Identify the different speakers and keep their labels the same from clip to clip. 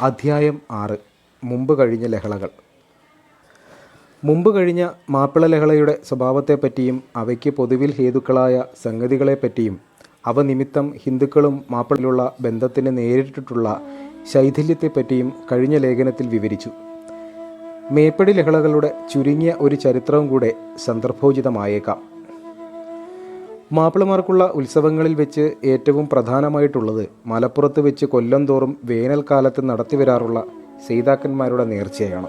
Speaker 1: അധ്യായം ആറ്. മുമ്പ് കഴിഞ്ഞ ലഹളകൾ. മുമ്പ് കഴിഞ്ഞ മാപ്പിള ലഹളയുടെ സ്വഭാവത്തെപ്പറ്റിയും അവയ്ക്ക് പൊതുവിൽ ഹേതുക്കളായ സംഗതികളെപ്പറ്റിയും അവ നിമിത്തം ഹിന്ദുക്കളും മാപ്പിളയിലുള്ള ബന്ധത്തിന് നേരിട്ടിട്ടുള്ള ശൈഥില്യത്തെപ്പറ്റിയും കഴിഞ്ഞ ലേഖനത്തിൽ വിവരിച്ചു. മേപ്പടി ലഹളകളുടെ ചുരുങ്ങിയ ഒരു ചരിത്രവും കൂടെ സന്ദർഭോചിതമായേക്കാം. മാപ്പിളമാർക്കുള്ള ഉത്സവങ്ങളിൽ വെച്ച് ഏറ്റവും പ്രധാനമായിട്ടുള്ളത് മലപ്പുറത്ത് വെച്ച് കൊല്ലം തോറും വേനൽക്കാലത്ത് നടത്തിവരാറുള്ള സീതാക്കന്മാരുടെ നേർച്ചയാണ്.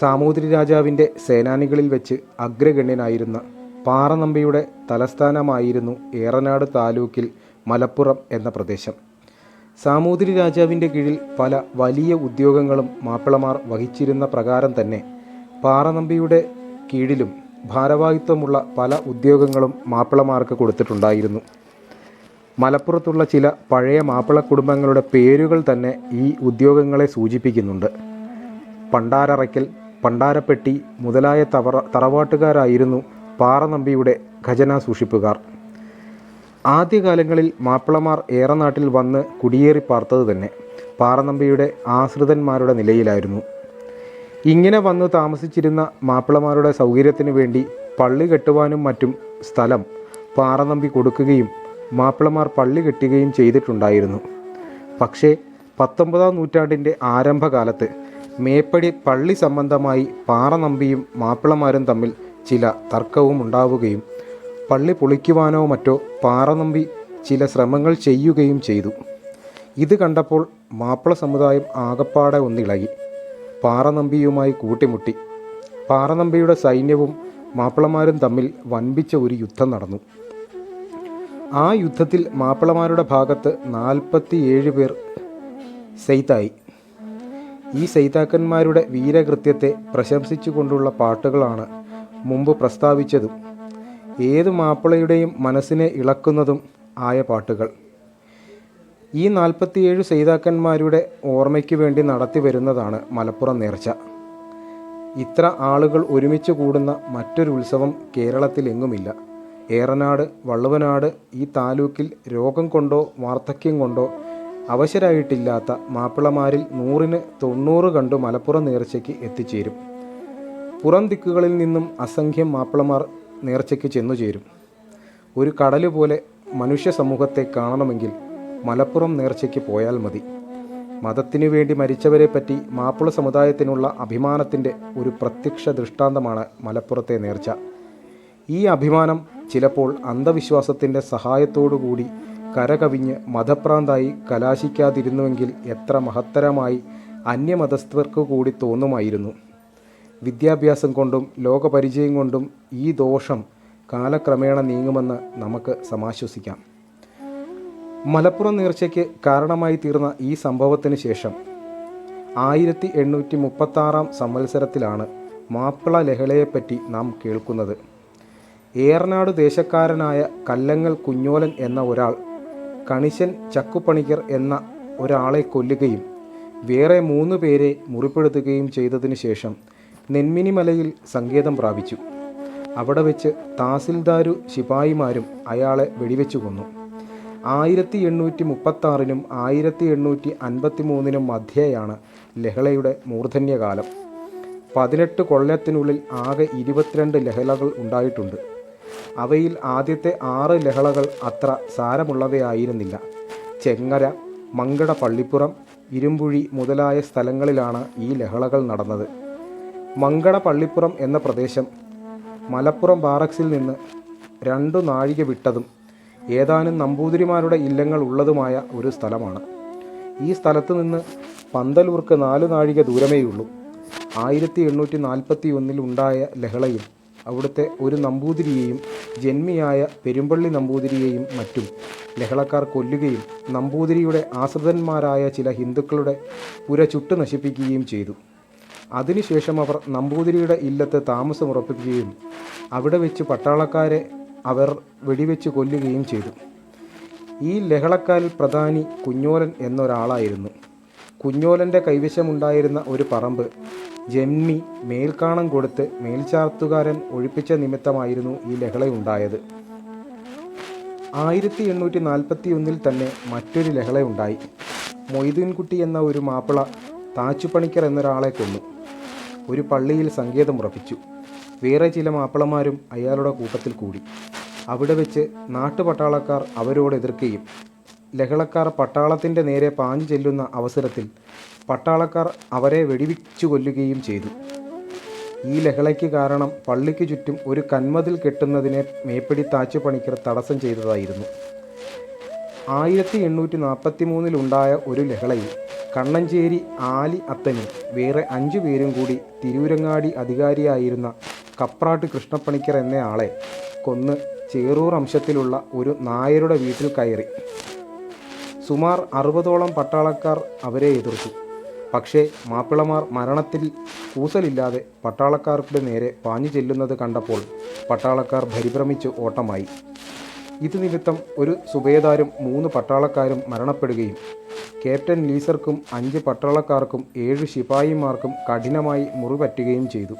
Speaker 1: സാമൂതിരി രാജാവിന്റെ സേനാനികളിൽ വെച്ച് അഗ്രഗണ്യനായിരുന്ന പാറനമ്പിയുടെ തലസ്ഥാനമായിരുന്നു ഏറനാട് താലൂക്കിൽ മലപ്പുറം എന്ന പ്രദേശം. സാമൂതിരി രാജാവിന്റെ കീഴിൽ പല വലിയ ഉദ്യോഗങ്ങളും മാപ്പിളമാർ വഹിച്ചിരുന്ന പ്രകാരം തന്നെ പാറനമ്പിയുടെ കീഴിലും ഭാരവാഹിത്വമുള്ള പല ഉദ്യോഗങ്ങളും മാപ്പിളമാർക്ക് കൊടുത്തിട്ടുണ്ടായിരുന്നു. മലപ്പുറത്തുള്ള ചില പഴയ മാപ്പിള കുടുംബങ്ങളുടെ പേരുകൾ തന്നെ ഈ ഉദ്യോഗങ്ങളെ സൂചിപ്പിക്കുന്നുണ്ട്. പണ്ടാരറയ്ക്കൽ പണ്ടാരപ്പെട്ടി മുതലായ തവറ തറവാട്ടുകാരായിരുന്നു പാറനമ്പിയുടെ ഖജന സൂക്ഷിപ്പുകാർ. ആദ്യകാലങ്ങളിൽ മാപ്പിളമാർ ഏറനാട്ടിൽ വന്ന് കുടിയേറി പാർത്തത് തന്നെ. പാറനമ്പിയുടെ ആശ്രിതന്മാരുടെ നിലയിലായിരുന്നു. ഇങ്ങനെ വന്ന് താമസിച്ചിരുന്ന മാപ്പിളമാരുടെ സൗകര്യത്തിനു വേണ്ടി പള്ളി കെട്ടുവാനും മറ്റും സ്ഥലം പാറനമ്പി കൊടുക്കുകയും മാപ്പിളമാർ പള്ളി കെട്ടുകയും ചെയ്തിട്ടുണ്ടായിരുന്നു. പക്ഷേ പത്തൊമ്പതാം നൂറ്റാണ്ടിന്റെ ആരംഭകാലത്ത് മേപ്പടി പള്ളി സംബന്ധമായി പാറനമ്പിയും മാപ്പിളമാരും തമ്മിൽ ചില തർക്കവും ഉണ്ടാവുകയും പള്ളി പൊളിക്കുവാനോ മറ്റോ പാറനമ്പി ചില ശ്രമങ്ങൾ ചെയ്യുകയും ചെയ്തു. ഇത് കണ്ടപ്പോൾ മാപ്പിള സമുദായം ആകപ്പാടെ ഒന്നിളകി. പാറനമ്പിയുമായി കൂട്ടിമുട്ടി. പാറനമ്പിയുടെ സൈന്യവും മാപ്പിളമാരും തമ്മിൽ വൻപിച്ച ഒരു യുദ്ധം നടന്നു. ആ യുദ്ധത്തിൽ മാപ്പിളമാരുടെ ഭാഗത്ത് നാൽപ്പത്തിയേഴ് പേർ സെയ്ത്തായി ഈ സെയ്താക്കന്മാരുടെ വീരകൃത്യത്തെ പ്രശംസിച്ചുകൊണ്ടുള്ള പാട്ടുകളാണ് മുമ്പ് പ്രസ്താവിച്ചതും ഏത് മാപ്പിളയുടെയും മനസ്സിനെ ഇളക്കുന്നതും ആയ പാട്ടുകൾ. ഈ നാൽപ്പത്തിയേഴ് സെയ്താക്കന്മാരുടെ ഓർമ്മയ്ക്ക് വേണ്ടി നടത്തി വരുന്നതാണ് മലപ്പുറം നേർച്ച. ഇത്ര ആളുകൾ ഒരുമിച്ച് കൂടുന്ന മറ്റൊരു ഉത്സവം കേരളത്തിലെങ്ങുമില്ല. ഏറനാട് വള്ളുവനാട് ഈ താലൂക്കിൽ രോഗം കൊണ്ടോ വാർദ്ധക്യം കൊണ്ടോ അവശരായിട്ടില്ലാത്ത മാപ്പിളമാരിൽ നൂറിന് തൊണ്ണൂറ് കണ്ടു മലപ്പുറം നേർച്ചയ്ക്ക് എത്തിച്ചേരും. പുറം ദിക്കുകളിൽ നിന്നും അസംഖ്യം മാപ്പിളമാർ നേർച്ചയ്ക്ക് ചെന്നു ചേരും ഒരു കടൽ പോലെ മനുഷ്യ സമൂഹത്തെ കാണണമെങ്കിൽ മലപ്പുറം നേർച്ചയ്ക്ക് പോയാൽ മതി. മതത്തിനു വേണ്ടി മരിച്ചവരെ പറ്റി മാപ്പിള സമുദായത്തിനുള്ള അഭിമാനത്തിന്റെ ഒരു പ്രത്യക്ഷ ദൃഷ്ടാന്തമാണ് മലപ്പുറത്തെ നേർച്ച. ഈ അഭിമാനം ചിലപ്പോൾ അന്ധവിശ്വാസത്തിന്റെ സഹായത്തോടുകൂടി കരകവിഞ്ഞ് മതഭ്രാന്തായി കലാശിക്കാതിരുന്നുവെങ്കിൽ എത്ര മഹത്തരമായി അന്യമതസ്ഥർക്ക് കൂടി തോന്നുമായിരുന്നു. വിദ്യാഭ്യാസം കൊണ്ടും ലോകപരിചയം കൊണ്ടും ഈ ദോഷം കാലക്രമേണ നീങ്ങുമെന്ന് നമുക്ക് സമാശ്വസിക്കാം. മലപ്പുറം നേർച്ചയ്ക്ക് കാരണമായി തീർന്ന ഈ സംഭവത്തിന് ശേഷം ആയിരത്തി എണ്ണൂറ്റി മുപ്പത്താറാം സംവത്സരത്തിലാണ് മാപ്പിള ലഹളയെപ്പറ്റി നാം കേൾക്കുന്നത്. ഏറനാട് ദേശക്കാരനായ കല്ലങ്ങൽ കുഞ്ഞോലൻ എന്ന ഒരാൾ കണിശൻ ചക്കുപണിക്കർ എന്ന ഒരാളെ കൊല്ലുകയും വേറെ മൂന്ന് പേരെ മുറിപ്പെടുത്തുകയും ചെയ്തതിനു ശേഷം നെന്മിനിമലയിൽ സങ്കേതം പ്രാപിച്ചു. അവിടെ വെച്ച് താസിൽദാരു ശിപായിമാരും അയാളെ വെടിവെച്ചു കൊന്നു. ആയിരത്തി എണ്ണൂറ്റി മുപ്പത്താറിനും ആയിരത്തി എണ്ണൂറ്റി അൻപത്തി മൂന്നിനും മധ്യേയാണ് ലഹളയുടെ മൂർധന്യകാലം. പതിനെട്ട് കൊല്ലത്തിനുള്ളിൽ ആകെ ഇരുപത്തിരണ്ട് ലഹളകൾ ഉണ്ടായിട്ടുണ്ട്. അവയിൽ ആദ്യത്തെ ആറ് ലഹളകൾ അത്ര സാരമുള്ളവയായിരുന്നില്ല. ചെങ്ങര മങ്കട പള്ളിപ്പുറം ഇരുമ്പുഴി മുതലായ സ്ഥലങ്ങളിലാണ് ഈ ലഹളകൾ നടന്നത്. മങ്കട പള്ളിപ്പുറം എന്ന പ്രദേശം മലപ്പുറം ബാറക്സിൽ നിന്ന് രണ്ടു നാഴിക വിട്ടതും ഏതാനും നമ്പൂതിരിമാരുടെ ഇല്ലങ്ങൾ ഉള്ളതുമായ ഒരു സ്ഥലമാണ്. ഈ സ്ഥലത്ത് നിന്ന് പന്തലൂർക്ക് നാല് നാഴിക ദൂരമേയുള്ളൂ. ആയിരത്തി എണ്ണൂറ്റി നാൽപ്പത്തി ഒന്നിൽ ഉണ്ടായ ലഹളയിൽ അവിടുത്തെ ഒരു നമ്പൂതിരിയെയും ജന്മിയായ പെരുമ്പള്ളി നമ്പൂതിരിയെയും മറ്റും ലഹളക്കാർ കൊല്ലുകയും നമ്പൂതിരിയുടെ ആശ്രിതന്മാരായ ചില ഹിന്ദുക്കളുടെ പുര ചുട്ടു നശിപ്പിക്കുകയും ചെയ്തു. അതിനുശേഷം അവർ നമ്പൂതിരിയുടെ ഇല്ലത്ത് താമസമുറപ്പിക്കുകയും അവിടെ വെച്ച് പട്ടാളക്കാരെ അവർ വെടിവെച്ച് കൊല്ലുകയും ചെയ്തു. ഈ ലഹളക്കാരിൽ പ്രധാനി കുഞ്ഞോലൻ എന്നൊരാളായിരുന്നു. കുഞ്ഞോലന്റെ കൈവശമുണ്ടായിരുന്ന ഒരു പറമ്പ് ജന്മി മേൽക്കാണം കൊടുത്ത് മേൽചാർത്തുകാരൻ ഒഴിപ്പിച്ച നിമിത്തമായിരുന്നു ഈ ലഹളയുണ്ടായത്. ആയിരത്തി എണ്ണൂറ്റി നാൽപ്പത്തി ഒന്നിൽ തന്നെ മറ്റൊരു ലഹളയുണ്ടായി. മൊയ്തീൻകുട്ടി എന്ന ഒരു മാപ്പിള താച്ചുപണിക്കർ എന്നൊരാളെ കൊന്നു. ഒരു പള്ളിയിൽ സങ്കേതമുറപ്പിച്ചു. വേറെ ചില മാപ്പിളമാരും അയാളുടെ കൂട്ടത്തിൽ കൂടി. അവിടെ വെച്ച് നാട്ടുപട്ടാളക്കാർ അവരോട് എതിർക്കുകയും ലഹളക്കാർ പട്ടാളത്തിന്റെ നേരെ പാഞ്ഞു ചെല്ലുന്ന അവസരത്തിൽ പട്ടാളക്കാർ അവരെ വെടിവെച്ചു കൊല്ലുകയും ചെയ്തു. ഈ ലഹളയ്ക്ക് കാരണം പള്ളിക്ക് ചുറ്റും ഒരു കന്മതിൽ കെട്ടുന്നതിനെ മേപ്പടി താച്ചുപണിക്കർ തടസ്സം ചെയ്തതായിരുന്നു. ആയിരത്തി എണ്ണൂറ്റി നാൽപ്പത്തി മൂന്നിലുണ്ടായ ഒരു ലഹളയിൽ കണ്ണഞ്ചേരി ആലി അത്തനും വേറെ അഞ്ചു പേരും കൂടി തിരൂരങ്ങാടി അധികാരിയായിരുന്ന കപ്രാട്ട് കൃഷ്ണപ്പണിക്കർ എന്നയാളെ കൊന്ന് ചേറൂർ അംശത്തിലുള്ള ഒരു നായരുടെ വീട്ടിൽ കയറി. സുമാർ അറുപതോളം പട്ടാളക്കാർ അവരെ എതിർത്തു. പക്ഷേ മാപ്പിളമാർ മരണത്തിൽ കൂസലില്ലാതെ പട്ടാളക്കാർക്ക് നേരെ പാഞ്ഞു ചെല്ലുന്നത് കണ്ടപ്പോൾ പട്ടാളക്കാർ പരിഭ്രമിച്ച് ഓട്ടമായി. ഇത് നിമിത്തം ഒരു സുബേദാരും മൂന്ന് പട്ടാളക്കാരും മരണപ്പെടുകയും ക്യാപ്റ്റൻ ലീസർക്കും അഞ്ച് പട്ടാളക്കാർക്കും ഏഴ് ശിപായിമാർക്കും കഠിനമായി മുറിപറ്റുകയും ചെയ്തു.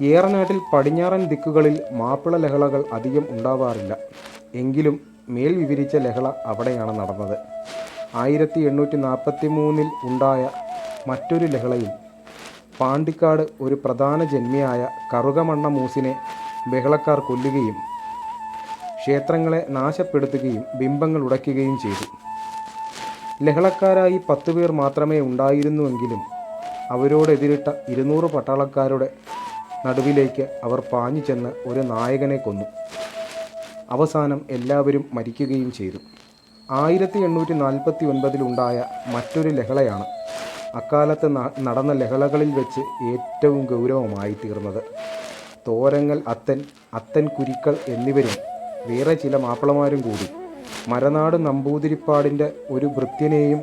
Speaker 1: ഏറനാട്ടിൽ പടിഞ്ഞാറൻ ദിക്കുകളിൽ മാപ്പിള ലഹളകൾ അധികം ഉണ്ടാവാറില്ല. എങ്കിലും മേൽ വിവരിച്ച ലഹള അവിടെയാണ് നടന്നത്. ആയിരത്തി എണ്ണൂറ്റി നാൽപ്പത്തി മൂന്നിൽ ഉണ്ടായ മറ്റൊരു ലഹളയിൽ പാണ്ടിക്കാട് ഒരു പ്രധാന ജന്മിയായ കറുകമണ്ണ മൂസിനെ ബഹളക്കാർ കൊല്ലുകയും ക്ഷേത്രങ്ങളെ നാശപ്പെടുത്തുകയും ബിംബങ്ങൾ ഉടയ്ക്കുകയും ചെയ്തു. ലഹളക്കാരായി പത്തുപേർ മാത്രമേ ഉണ്ടായിരുന്നുവെങ്കിലും അവരോടെതിരിട്ട ഇരുന്നൂറ് പട്ടാളക്കാരുടെ നടുവിലേക്ക് അവർ പാഞ്ഞു ചെന്ന് ഒരു നായകനെ കൊന്നു. അവസാനം എല്ലാവരും മരിക്കുകയും ചെയ്തു. ആയിരത്തി എണ്ണൂറ്റി നാൽപ്പത്തി ഒൻപതിലുണ്ടായ മറ്റൊരു ലഹളയാണ് അക്കാലത്ത് നടന്ന ലഹളകളിൽ വെച്ച് ഏറ്റവും ഗൗരവമായി തീർന്നത്. തോരങ്ങൽ അത്തൻ അത്തൻ കുരിക്കൾ എന്നിവരും വേറെ ചില മാപ്പിളമാരും കൂടി മരനാട് നമ്പൂതിരിപ്പാടിന്റെ ഒരു ഭൃത്യനെയും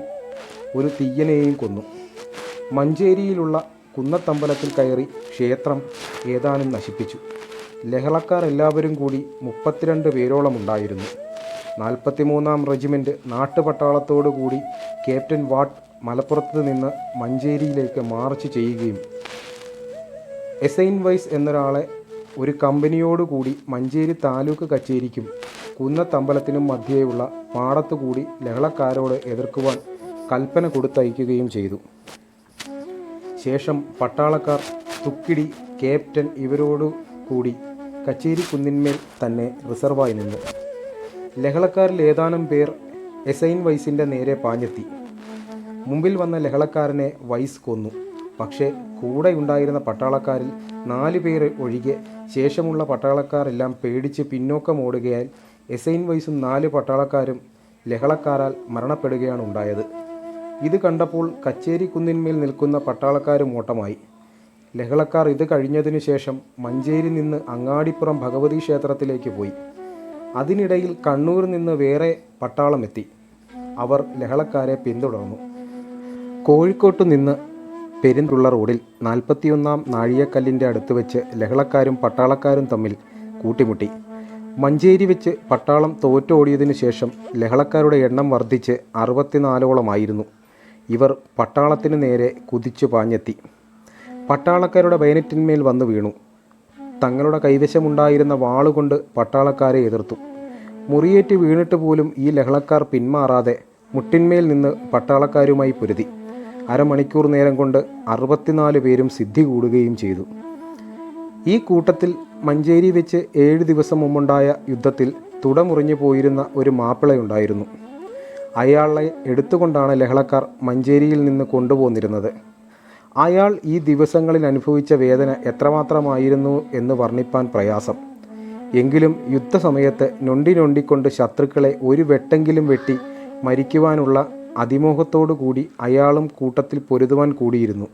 Speaker 1: ഒരു തീയനെയും കൊന്നു. മഞ്ചേരിയിലുള്ള കുന്നത്തമ്പലത്തിൽ കയറി ക്ഷേത്രം ഏതാനും നശിപ്പിച്ചു. ലഹളക്കാർ എല്ലാവരും കൂടി മുപ്പത്തിരണ്ട് പേരോളം ഉണ്ടായിരുന്നു. നാൽപ്പത്തിമൂന്നാം റെജിമെന്റ് നാട്ടുപട്ടാളത്തോടു കൂടി ക്യാപ്റ്റൻ വാട്ട് മലപ്പുറത്ത് നിന്ന് മഞ്ചേരിയിലേക്ക് മാർച്ച് ചെയ്യുകയും എസൈൻ വൈസ് എന്നൊരാളെ ഒരു കമ്പനിയോടുകൂടി മഞ്ചേരി താലൂക്ക് കച്ചേരിക്കും കുന്നത്തമ്പലത്തിനും മധ്യേയുള്ള പാടത്തുകൂടി ലഹളക്കാരോട് എതിർക്കുവാൻ കൽപ്പന കൊടുത്തയക്കുകയും ചെയ്തു. ശേഷം പട്ടാളക്കാർ തുക്കിടി ക്യാപ്റ്റൻ ഇവരോടു കൂടി കച്ചേരി കുന്നിന്മേൽ തന്നെ റിസർവായി നിന്നു. ലഹളക്കാരിൽ ഏതാനും പേർ എസൈൻ വൈസിന്റെ നേരെ പാഞ്ഞെത്തി. മുമ്പിൽ വന്ന ലഹളക്കാരനെ വൈസ് കൊന്നു. പക്ഷേ കൂടെ ഉണ്ടായിരുന്ന പട്ടാളക്കാരിൽ നാല് പേർ ഒഴികെ ശേഷമുള്ള പട്ടാളക്കാരെല്ലാം പേടിച്ച് പിന്നോക്കം ഓടുകയാൽ എസൈൻ വൈസും നാല് പട്ടാളക്കാരും ലഹളക്കാരാൽ മരണപ്പെടുകയാണ് ഉണ്ടായത്. ഇത് കണ്ടപ്പോൾ കച്ചേരി കുന്നിന്മേൽ നിൽക്കുന്ന പട്ടാളക്കാരും ഓട്ടമായി. ലഹളക്കാർ ഇത് കഴിഞ്ഞതിനു ശേഷം മഞ്ചേരി നിന്ന് അങ്ങാടിപ്പുറം ഭഗവതി ക്ഷേത്രത്തിലേക്ക് പോയി. അതിനിടയിൽ കണ്ണൂരിൽ നിന്ന് വേറെ പട്ടാളമെത്തി അവർ ലഹളക്കാരെ പിന്തുടർന്നു. കോഴിക്കോട്ടു നിന്ന് പെരിന്തുള്ള റോഡിൽ നാൽപ്പത്തിയൊന്നാം നാഴികക്കല്ലിന്റെ അടുത്ത് വെച്ച് ലഹളക്കാരും പട്ടാളക്കാരും തമ്മിൽ കൂട്ടിമുട്ടി. മഞ്ചേരി വെച്ച് പട്ടാളം തോറ്റോടിയതിനു ശേഷം ലഹളക്കാരുടെ എണ്ണം വർദ്ധിച്ച് അറുപത്തിനാലോളമായിരുന്നു. ഇവർ പട്ടാളത്തിന് നേരെ കുതിച്ചു പാഞ്ഞെത്തി. പട്ടാളക്കാരുടെ ബയനറ്റിന്മേൽ വന്നു വീണു. തങ്ങളുടെ കൈവശമുണ്ടായിരുന്ന വാളുകൊണ്ട് പട്ടാളക്കാരെ എതിർത്തു. മുറിയേറ്റ് വീണിട്ട് പോലും ഈ ലഹളക്കാർ പിന്മാറാതെ മുട്ടിന്മേൽ നിന്ന് പട്ടാളക്കാരുമായി പൊരുതി. അരമണിക്കൂർ നേരം കൊണ്ട് അറുപത്തിനാല് പേരും സിദ്ധി കൂടുകയും ചെയ്തു. ഈ കൂട്ടത്തിൽ മഞ്ചേരി വെച്ച് ഏഴ് ദിവസം മുമ്പുണ്ടായ യുദ്ധത്തിൽ തുടമുറിഞ്ഞു പോയിരുന്ന ഒരു മാപ്പിളയുണ്ടായിരുന്നു അയാളെ എടുത്തുകൊണ്ടാണ് ലഹളക്കാർ മഞ്ചേരിയിൽ നിന്ന് കൊണ്ടുപോന്നിരുന്നത്. അയാൾ ഈ ദിവസങ്ങളിൽ അനുഭവിച്ച വേദന എത്രമാത്രമായിരുന്നു എന്ന് വർണിപ്പാൻ പ്രയാസം. എങ്കിലും യുദ്ധസമയത്ത് നൊണ്ടി നൊണ്ടിക്കൊണ്ട് ശത്രുക്കളെ ഒരു വെട്ടെങ്കിലും വെട്ടി മരിക്കുവാനുള്ള അതിമോഹത്തോടു കൂടി അയാളും കൂട്ടത്തിൽ പൊരുതുവാൻ കൂടിയിരുന്നു.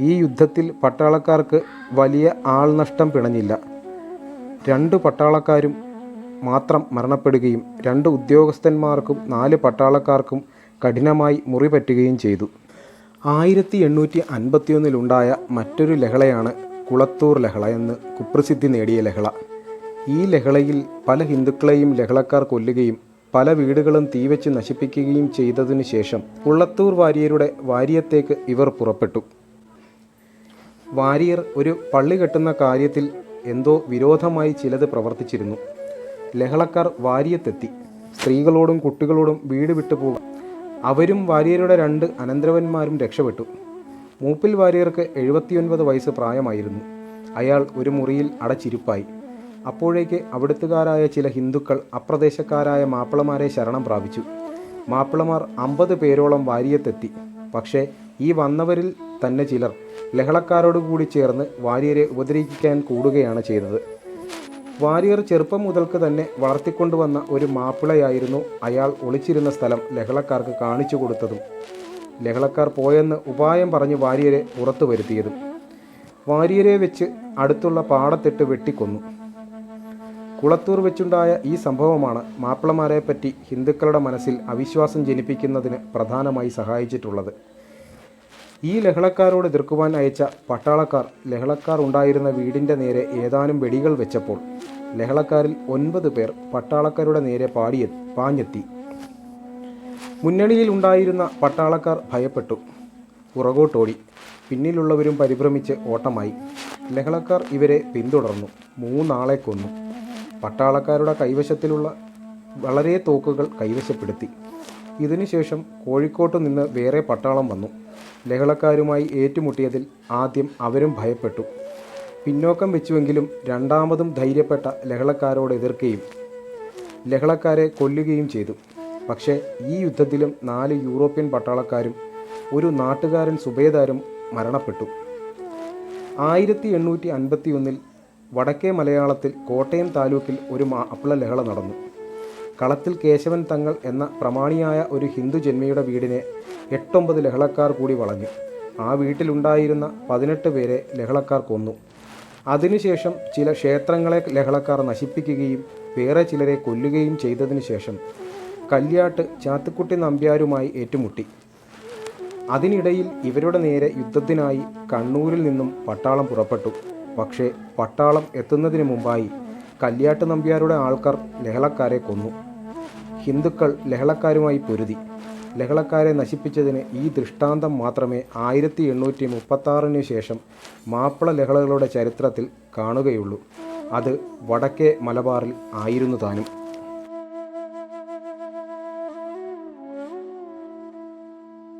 Speaker 1: ഈ യുദ്ധത്തിൽ പട്ടാളക്കാർക്ക് വലിയ ആൾനഷ്ടം പിണഞ്ഞില്ല. രണ്ട് പട്ടാളക്കാരും മാത്രം മരണപ്പെടുകയും രണ്ട് ഉദ്യോഗസ്ഥന്മാർക്കും നാല് പട്ടാളക്കാർക്കും കഠിനമായി മുറി പറ്റുകയും ചെയ്തു. ആയിരത്തി എണ്ണൂറ്റി അൻപത്തിയൊന്നിലുണ്ടായ മറ്റൊരു ലഹളയാണ് കുളത്തൂർ ലഹള എന്ന് കുപ്രസിദ്ധി നേടിയ ലഹള. ഈ ലഹളയിൽ പല ഹിന്ദുക്കളെയും ലഹളക്കാർ കൊല്ലുകയും പല വീടുകളും തീവച്ച് നശിപ്പിക്കുകയും ചെയ്തതിനു ശേഷം കുളത്തൂർ വാര്യരുടെ വാര്യത്തേക്ക് ഇവർ പുറപ്പെട്ടു. വാര്യർ ഒരു പള്ളി കെട്ടുന്ന കാര്യത്തിൽ എന്തോ വിരോധമായി ചിലത് പ്രവർത്തിച്ചിരുന്നു. ലഹളക്കാർ വാര്യത്തെത്തി. സ്ത്രീകളോടും കുട്ടികളോടും വീട് വിട്ടു പോകുക അവരും വാര്യരുടെ രണ്ട് അനന്തരവന്മാരും രക്ഷപ്പെട്ടു. മൂപ്പിൽ വാര്യർക്ക് എഴുപത്തിയൊൻപത് വയസ്സ് പ്രായമായിരുന്നു. അയാൾ ഒരു മുറിയിൽ അടച്ചിരിപ്പായി. അപ്പോഴേക്ക് അവിടുത്തുകാരായ ചില ഹിന്ദുക്കൾ അപ്രദേശക്കാരായ മാപ്പിളമാരെ ശരണം പ്രാപിച്ചു. മാപ്പിളമാർ അമ്പത് പേരോളം വാര്യത്തെത്തി പക്ഷേ ഈ വന്നവരിൽ തന്നെ ചിലർ ലഹളക്കാരോട് കൂടി ചേർന്ന് വാര്യരെ ഉപദ്രവിക്കാൻ കൂടുകയാണ് ചെയ്തത് വാര്യർ ചെറുപ്പം മുതൽക്ക് തന്നെ വളർത്തിക്കൊണ്ടുവന്ന ഒരു മാപ്പിളയായിരുന്നു അയാൾ ഒളിച്ചിരുന്ന സ്ഥലം ലഹളക്കാർക്ക് കാണിച്ചു കൊടുത്തതും. ലഹളക്കാർ പോയെന്ന് ഉപായം പറഞ്ഞ് വാര്യരെ പുറത്തു വരുത്തിയതും. വാര്യരെ വെച്ച് അടുത്തുള്ള പാടത്തിട്ട് വെട്ടിക്കൊന്നു. കുളത്തൂർ വെച്ചുണ്ടായ ഈ സംഭവമാണ് മാപ്പിളമാരെപ്പറ്റി ഹിന്ദുക്കളുടെ മനസ്സിൽ അവിശ്വാസം ജനിപ്പിക്കുന്നതിന് പ്രധാനമായി സഹായിച്ചിട്ടുള്ളത്. ഈ ലഹളക്കാരോട് എതിർക്കുവാൻ അയച്ച പട്ടാളക്കാർ ലഹളക്കാർ ഉണ്ടായിരുന്ന വീടിന്റെ നേരെ ഏതാനും വെടികൾ വെച്ചപ്പോൾ ലഹളക്കാരിൽ ഒൻപത് പേർ പട്ടാളക്കാരുടെ നേരെ പാടിയ പാഞ്ഞെത്തി. മുന്നണിയിൽ ഉണ്ടായിരുന്ന പട്ടാളക്കാർ ഭയപ്പെട്ടു. പുറകോട്ടോടി. പിന്നിലുള്ളവരും പരിഭ്രമിച്ച് ഓട്ടമായി. ലഹളക്കാർ ഇവരെ പിന്തുടർന്നു. മൂന്നാളെ കൊന്നു. പട്ടാളക്കാരുടെ കൈവശത്തിലുള്ള വളരെ തോക്കുകൾ കൈവശപ്പെടുത്തി. ഇതിനുശേഷം കോഴിക്കോട്ട് നിന്ന് വേറെ പട്ടാളം വന്നു. ലഹളക്കാരുമായി ഏറ്റുമുട്ടിയതിൽ ആദ്യം അവരും ഭയപ്പെട്ടു. പിന്നോക്കം വെച്ചുവെങ്കിലും രണ്ടാമതും ധൈര്യപ്പെട്ട ലഹളക്കാരോട് എതിർക്കുകയും ലഹളക്കാരെ കൊല്ലുകയും ചെയ്തു. പക്ഷേ ഈ യുദ്ധത്തിലും നാല് യൂറോപ്യൻ പട്ടാളക്കാരും ഒരു നാട്ടുകാരൻ സുബേദാരും മരണപ്പെട്ടു. ആയിരത്തി എണ്ണൂറ്റി അൻപത്തി ഒന്നിൽ വടക്കേ മലയാളത്തിൽ കോട്ടയം താലൂക്കിൽ ഒരു മാപ്പിള ലഹള നടന്നു. കളത്തിൽ കേശവൻ തങ്ങൾ എന്ന പ്രമാണിയായ ഒരു ഹിന്ദു ജന്മിയുടെ വീടിനെ എട്ടൊമ്പത് ലഹളക്കാർ കൂടി വളഞ്ഞു. ആ വീട്ടിലുണ്ടായിരുന്ന പതിനെട്ട് പേരെ ലഹളക്കാർ കൊന്നു. അതിനുശേഷം ചില ക്ഷേത്രങ്ങളെ ലഹളക്കാർ നശിപ്പിക്കുകയും വേറെ ചിലരെ കൊല്ലുകയും ചെയ്തതിനു ശേഷം കല്യാട്ട് ചാത്തുക്കുട്ടി നമ്പ്യാരുമായി ഏറ്റുമുട്ടി. അതിനിടയിൽ ഇവരുടെ നേരെ യുദ്ധത്തിനായി കണ്ണൂരിൽ നിന്നും പട്ടാളം പുറപ്പെട്ടു. പക്ഷേ പട്ടാളം എത്തുന്നതിന് മുമ്പായി കല്യാട്ട് നമ്പ്യാരുടെ ആൾക്കാർ ലഹളക്കാരെ കൊന്നു. ഹിന്ദുക്കൾ ലഹളക്കാരുമായി പൊരുതി. ലഹളക്കാരെ നശിപ്പിച്ചതിന് ഈ ദൃഷ്ടാന്തം മാത്രമേ ആയിരത്തി എണ്ണൂറ്റി മുപ്പത്താറിന് ശേഷം മാപ്പിള ലഹളകളുടെ ചരിത്രത്തിൽ കാണുകയുള്ളൂ. അത് വടക്കേ മലബാറിൽ ആയിരുന്നു താനും.